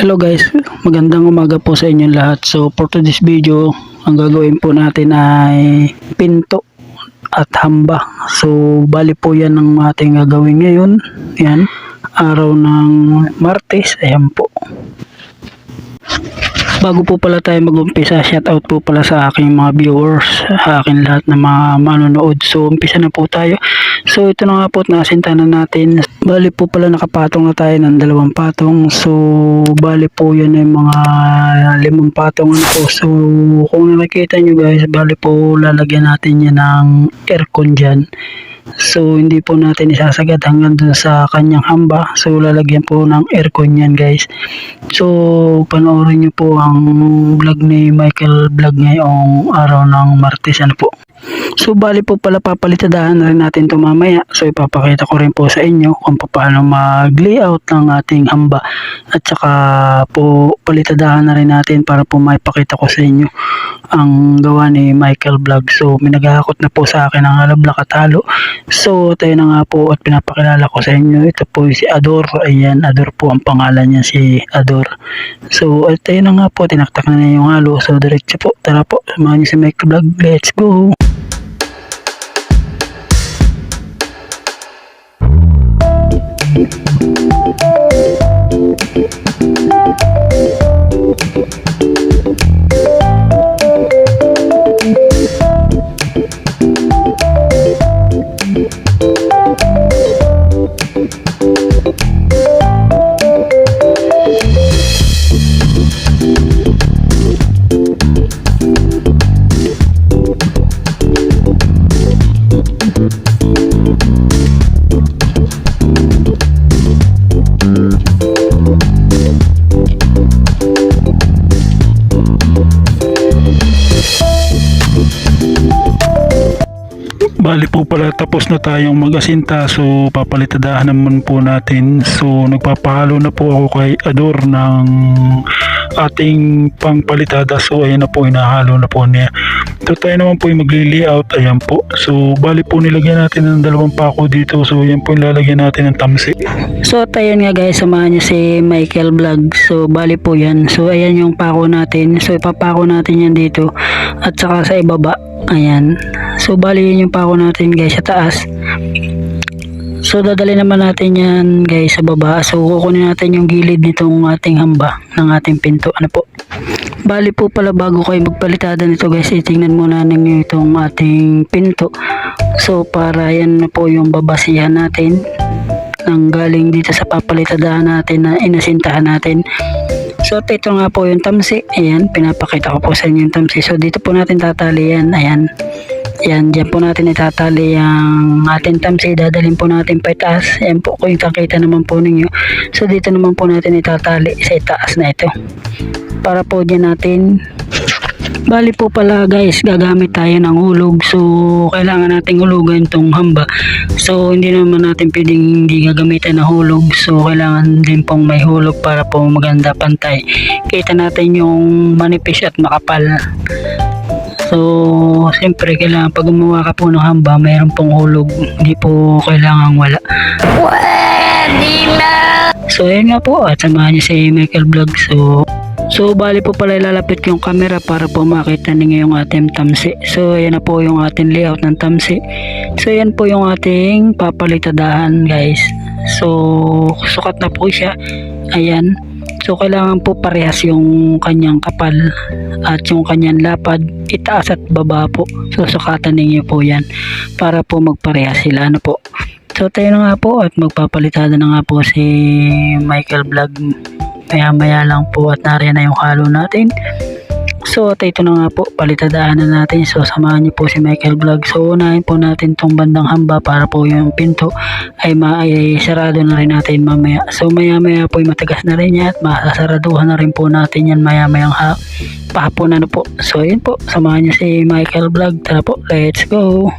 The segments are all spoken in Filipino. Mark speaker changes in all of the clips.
Speaker 1: Hello guys, magandang umaga po sa inyong lahat. So for today's video, ang gagawin po natin ay pinto at hamba. So bali po yan ang ating gagawin ngayon. Yan, araw ng Martes. Ayan po. Bago po pala tayo mag-umpisa, shout out po pala sa aking mga viewers, sa akin lahat na mga manonood. So, umpisa na po tayo. So, ito na nga po at nakasinta na natin. Bali po pala nakapatong na tayo ng dalawang patong. So, bali po yan ay mga limang patong na po. So, kung nakikita nyo guys, bali po lalagyan natin yan ng aircon dyan. So, hindi po natin isasagad hanggang dun sa kanyang hamba. So, lalagyan po ng aircon yan guys. So, panoorin nyo po ang vlog ni Michael Vlog ngayong araw ng Martes. Ano po? So, bali po pala papalitadahan rin natin ito mamaya. So, ipapakita ko rin po sa inyo kung paano mag-layout ng ating hamba. At saka po palitadahan na rin natin para po maipakita ko sa inyo ang gawa ni Michael Vlog. So, may naghahakot na po sa akin ang alabla katalo. So, tayo na nga po at pinapakilala ko sa inyo. Ito po si Ador. Ayan, Ador po ang pangalan niya si Ador. So, at tayo na nga po, tinaktak na niya yung halo. So, diretso po. Tara po, samahan niyo si Michael Vlog. Let's go! Po pala tapos na tayong mag-asinta so papalitadahan naman po natin. So nagpapahalo na po ako kay Ador ng ating pangpalitada. So ayan na po inahalo na po niya. So tayo naman po yung magli-layout. Ayan po. So bali po nilagyan natin ng dalawang pako dito. So ayan po yung lalagyan natin ng tamsi. So at ayun nga guys, samahan niyo si Michael Vlog. So bali po yan. So ayan yung pako natin. So ipapako natin yan dito. At saka sa ibaba. Ayan. So bali yun yung pako natin guys sa taas. So dadali naman natin yan guys sa baba. So kukunin natin yung gilid nitong ating hamba ng ating pinto. Ano po? Bali po pala bago kayo magpalitada nito guys, itingnan muna ninyo itong ating pinto. So para yan na po yung babasihan natin nang galing dito sa papalitadahan natin na inasintahan natin. So ito nga po yung tamsi. Ayan, pinapakita ko po sa inyo yung tamsi. So dito po natin tatali yan. Ayan. Yan, dyan po natin itatali ang ating tamsi. Dadalhin po natin pa itaas. Yan po, kung kakita naman po ninyo. So dito naman po natin itatali sa itaas na ito. Para po dyan natin Bali po pala guys, gagamit tayo ng hulog. So, kailangan nating hulugan tong hamba. So, hindi naman natin pwedeng hindi gagamitan ng hulog. So, kailangan din pong may hulog para po maganda pantay. Kita natin yung manipis at makapal. So, siyempre kailangan pag gumawa ka po ng hamba, mayroon pong hulog. Hindi po kailangan wala. So, ayun nga po. At samahan niyo si Michael Vlog. So, So, bali po pala ilalapit yung camera para po makita ninyo yung ating tamsi. So, ayan na po yung ating layout ng tamsi. So, ayan po yung ating papalitadahan guys. So, sukat na po siya. Ayan. So, kailangan po parehas yung kanyang kapal at yung kanyang lapad, itaas at baba po. So, sukatan ninyo po yan para po magparehas sila. Ano po? So, tayo na nga po at magpapalitada na nga po si Michael Vlog maya maya lang po at nariyan na yung halo natin. So at ito na nga po palitadaan na natin. So samahan niyo po si Michael Vlog. So unahin po natin tong bandang hamba para po yung pinto ay, ma ay na rin natin mamaya. So maya maya po ay matagas na rin yan at masasaraduhan na rin po natin yan maya mayang ha pahapon na po. So yun po samahan niyo si Michael Vlog. Tara po let's go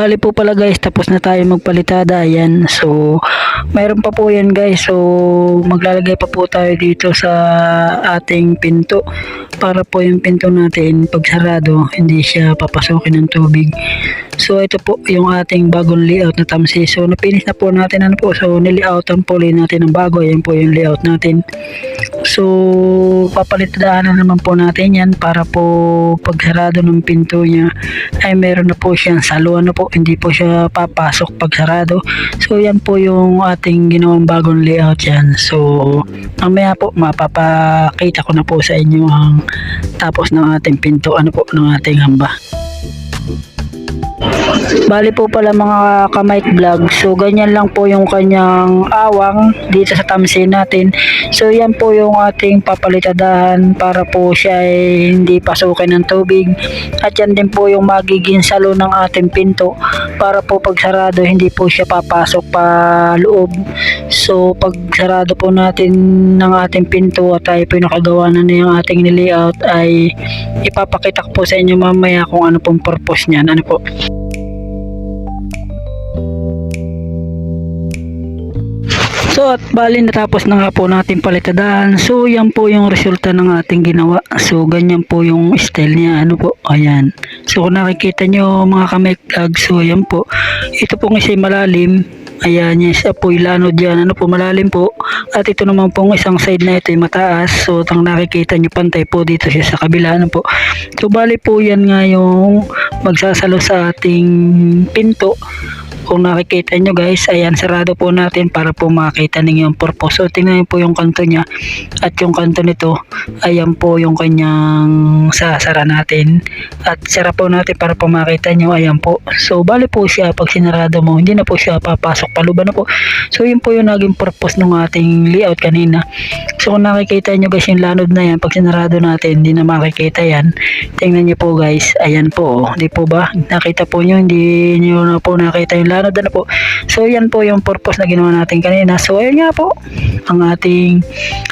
Speaker 1: bali po pala guys, tapos na tayo magpalitada. Ayan, so mayroon pa po yan guys. So maglalagay pa po tayo dito sa ating pinto para po yung pinto natin pag sarado, hindi siya papasukin ng tubig. So ito po yung ating bagong layout na tamsi. So napinis na po natin ano po. So nilayoutan po ulit natin ng bago. Ayan po yung layout natin. So papalitadaan na naman po natin yan para po pag sarado ng pinto niya ay meron na po siyang saluan na po. Hindi po siya papasok pag sarado. So yan po yung ating ginawang bagong layout yan. So mamaya po mapapakita ko na po sa inyo ang tapos ng ating pinto ano po ng ating hamba. Bali po pala mga kamay vlog. So ganyan lang po yung kanyang awang dito sa tamsin natin. So yan po yung ating papalitadahan para po siya ay hindi pasukin ng tubig. At yan din po yung magiging salo ng ating pinto para po pag sarado hindi po siya papasok pa loob. So pag sarado po natin ng ating pinto at tayo po nakagawa na yung ating nilayout ay ipapakita ko po sa inyo mamaya kung ano pong purpose niyan. Ano po? So at bali natapos na nga po natin palitadahan. So yan po yung resulta ng ating ginawa. So ganyan po yung style niya. Ano po? Ayan. So kung nakikita nyo mga kamay vlog. So ayan po. Ito pong isa'y malalim. Ayan, yung isa po ilanod yan. Ano po, malalim po. At ito naman pong isang side na ito ay mataas. So, tang nakikita nyo pantay po dito siya sa kabila. Ano po. So, bali po yan nga yung magsasalo sa ating pinto kung nakikita nyo guys, ayan, sarado po natin para po makita ninyo yung purpose. So, tingnan nyo po yung kanto niya at yung kanto nito, ayan po yung kanyang sasara natin. At sara po natin para po makita nyo, ayan po. So, bali po siya pag sinarado mo, hindi na po siya papasok paluban na po. So, yun po yung naging purpose ng ating layout kanina. So, kung nakikita nyo guys yung lanod na yan, pag sinarado natin, hindi na makikita yan. Tingnan nyo po guys, ayan po, oh. di po ba? Nakita po nyo, hindi nyo na po nakita yung lanod na po. So, yan po yung purpose na ginawa natin kanina. So, ayan nga po, ang ating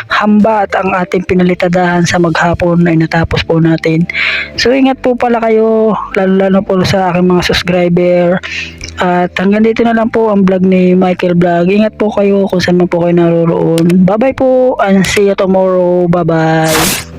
Speaker 1: hamba at ang ating pinalitadahan sa maghapon ay natapos po natin. So, ingat po pala kayo, lalo-lalo po sa aking mga subscriber. At hanggang dito na lang po ang vlog ni Michael Vlog. Ingat po kayo kung saan man po kayo naroon. Bye-bye po and see you tomorrow. Bye-bye.